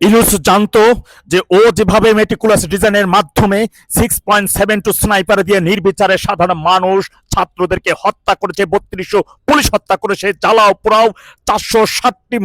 ইনুস জানতো যে ও যেভাবে মেটিকুলাস ডিজাইনের মাধ্যমে six point seven two sniper দিয়ে নির্বিচারে সাধারণ মানুষ ছাত্রদেরকে হত্যা করেছে, বত্রিশশো পুলিশ হত্যা করেছে, জ্বালাও পোড়াও, চারশো ষাটটি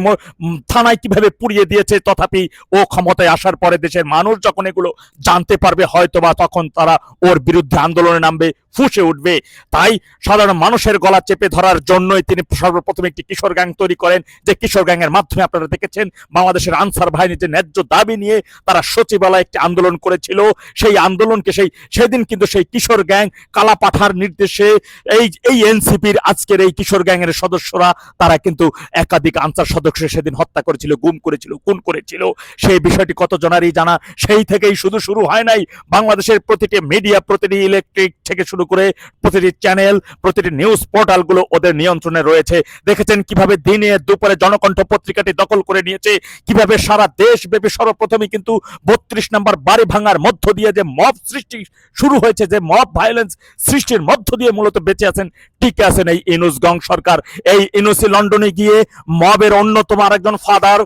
থানায় কীভাবে পুড়িয়ে দিয়েছে তথাপি ও ক্ষমতায় আসার পরে দেশের মানুষ যখন এগুলো জানতে পারবে, হয়তোবা তখন তারা ওর বিরুদ্ধে আন্দোলনে নামবে, ফুসে উঠবে। তাই সাধারণ মানুষের গলা চেপে ধরার জন্যই তিনি সর্বপ্রথম একটি কিশোর গ্যাং তৈরি করেন, যে কিশোর গ্যাংয়ের মাধ্যমে আপনারা দেখেছেন, বাংলাদেশের আনসার বাহিনী যে ন্যায্য দাবি নিয়ে তারা সচিবালয় একটি আন্দোলন করেছিল। সেই আন্দোলনকে সেই সেদিন কিন্তু সেই কিশোর গ্যাং কালা পাঠার নির্দেশে এই এই এনসিপির আজকের এই কিশোর গ্যাংয়ের সদস্যরা, তারা কিন্তু একাধিক আনসার সদস্য সেদিন হত্যা করেছিল, গুম করেছিল, খুন করেছিল। সেই বিষয়টি কত জনারই জানা? সেই থেকেই শুধু শুরু হয় নাই। বাংলাদেশের প্রতিটি মিডিয়া, প্রতিটি ইলেকট্রিক থেকে শুরু করে প্রতিটি চ্যানেল, প্রতিটি নিউজ পোর্টালগুলো ওদের নিয়ন্ত্রণে রয়েছে। দেখেছেন কীভাবে দিনে দুপুরে জনকণ্ঠ পত্রিকাটি দখল করে নিয়েছে, কীভাবে সারা দেশব্যাপী সর্বপ্রথমই কিন্তু বত্রিশ নম্বর বাড়ি ভাঙার মধ্য দিয়ে যে মব সৃষ্টি শুরু হয়েছে, যে মব ভায়োলেন্স সৃষ্টির মধ্য দিয়ে মূলত বেঁচে আছেন, টিকে আছেন এই ইনুস গং সরকার। এই ইনুসি লন্ডনে গিয়ে মবের অন্যতম আরেকজন ফাদার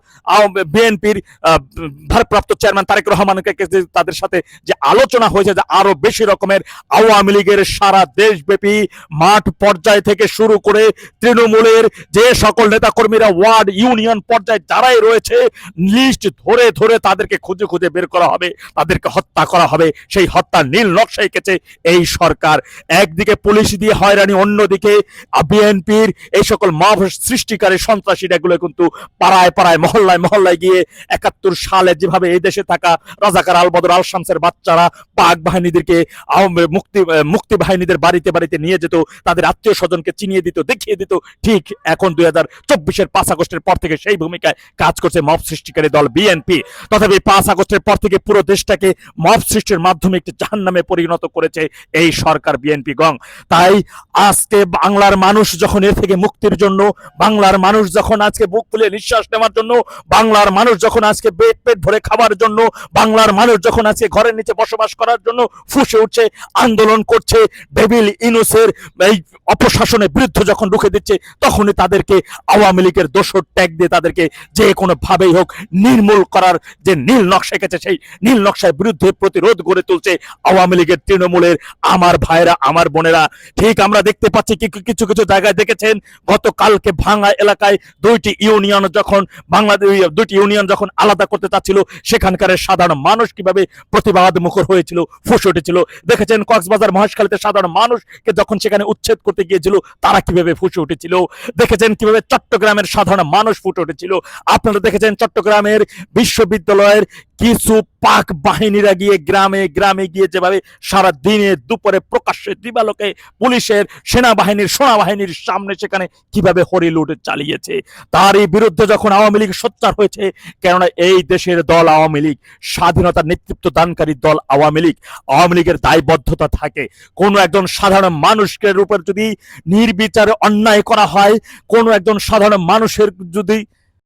বিএনপির ভারপ্রাপ্ত চেয়ারম্যান তারেক রহমানকে তাদের সাথে যে আলোচনা হয়েছে যে আরও বেশি রকমের আওয়ামী লীগের সারা দেশব্যাপী মাঠ পর্যায় থেকে শুরু করে তৃণমূলের যে সকল নেতাকর্মীরা ওয়ার্ড ইউনিয়ন পর্যায়ে যারাই রয়েছে, লিস্ট ধরে ধরে তাদেরকে খুঁজে খুঁজে বের করা হবে, তাদেরকে হত্যা করা হবে। সেই হত্যা নীল নকশা এঁকেছে এই সরকার। একদিকে পুলিশ দিয়ে হয়রানি অন্যদিকে বিএনপির এই সকল মাভ সৃষ্টিকারী সন্ত্রাসীরা এগুলো কিন্তু পাড়ায় পাড়ায়, মহল্লায় মহল্লায় গিয়ে একাত্তর সালে যেভাবে এই দেশে থাকা রাজাকার আলবদর আল শামসের বাচ্চারা পাক বাহিনীদেরকে মুক্তি মুক্তি বাহিনীদের বাড়িতে বাড়িতে নিয়ে যেত, তাদের আত্মীয় স্বজনকে চিনিয়ে দিত, দেখিয়ে দিত, ঠিক এখন দুই হাজার চব্বিশের পাঁচ আগস্টের পর থেকে সেই ভূমিকায় কাজ করছে মব সৃষ্টিকারী দল বিএনপি। তথাপি পাঁচ আগস্টের পর থেকে পুরো দেশটাকে মব সৃষ্টির মাধ্যমে একটি জাহান নামে পরিণত করেছে এই সরকার বিএনপি গং। তাই আজকে বাংলার মানুষ যখন এর থেকে মুক্তির জন্য, বাংলার মানুষ যখন আজকে বুক ফুলে নিঃশ্বাস নেওয়ার জন্য, বাংলার মানুষ যখন আজকে পেট পেট ভরে খাবার জন্য, বাংলার মানুষ যখন আজকে ঘরের নিচে বসবাস করার জন্য ফুসে উঠছে, আন্দোলন করছে, ডেভিল ইনুসের এই অপশাসনের বিরুদ্ধে যখন রুখে দিচ্ছে, তখনই তাদেরকে আওয়ামী লীগের দোষর ট্যাগ দিয়ে তাদেরকে যে কোনো ভাবেই হোক নির্মূল করার যে নীল নকশা এঁকেছে, সেই নীল নকশার বিরুদ্ধে প্রতিরোধ গড়ে তুলছে আওয়ামী লীগের তৃণমূলের আমার ভাইরা আমার বোনেরা। ঠিক আমরা দেখতে পাচ্ছি কিছু কিছু জায়গায় দেখেছেন, গতকালকে ভাঙা এলাকায় দুইটি ইউনিয়ন যখন বাংলাদেশ দুইটি ইউনিয়ন যখন আলাদা করতে চাচ্ছিল, সেখানকার সাধারণ মানুষ কীভাবে প্রতিবাদ মুখর হয়েছিল, ফুসে উঠেছিল। দেখেছেন কক্সবাজার মহেশখালীতে সাধারণ মানুষকে যখন সেখানে উচ্ছেদ করতে গিয়েছিল, তারা কীভাবে ফুসে উঠেছিল? দেখেছেন কীভাবে চট্টগ্রামের সাধারণ মানুষ ফুটে উঠেছিল? আপনারা দেখেছেন চট্টগ্রামের বিশ্ববিদ্যালয়ের কিছু পাক বাহিনীরা গিয়ে গ্রামে গ্রামে গিয়ে যেভাবে সারা দিনে দুপুরে প্রকাশ্যে দিবালোকে পুলিশের সেনাবাহিনীর সেনাবাহিনীর সামনে সেখানে কীভাবে হরিলুট চালিয়েছে, তারই বিরুদ্ধে যখন আওয়ামী লীগ সোচ্চার হয়েছে, কেননা এই দেশের দল আওয়ামী লীগ স্বাধীনতার নেতৃত্ব দানকারী দল আওয়ামী লীগ, আওয়ামী লীগের দায়বদ্ধতা থাকে। কোনো একজন সাধারণ মানুষের উপর যদি নির্বিচারে অন্যায় করা হয়, কোনো একজন সাধারণ মানুষের যদি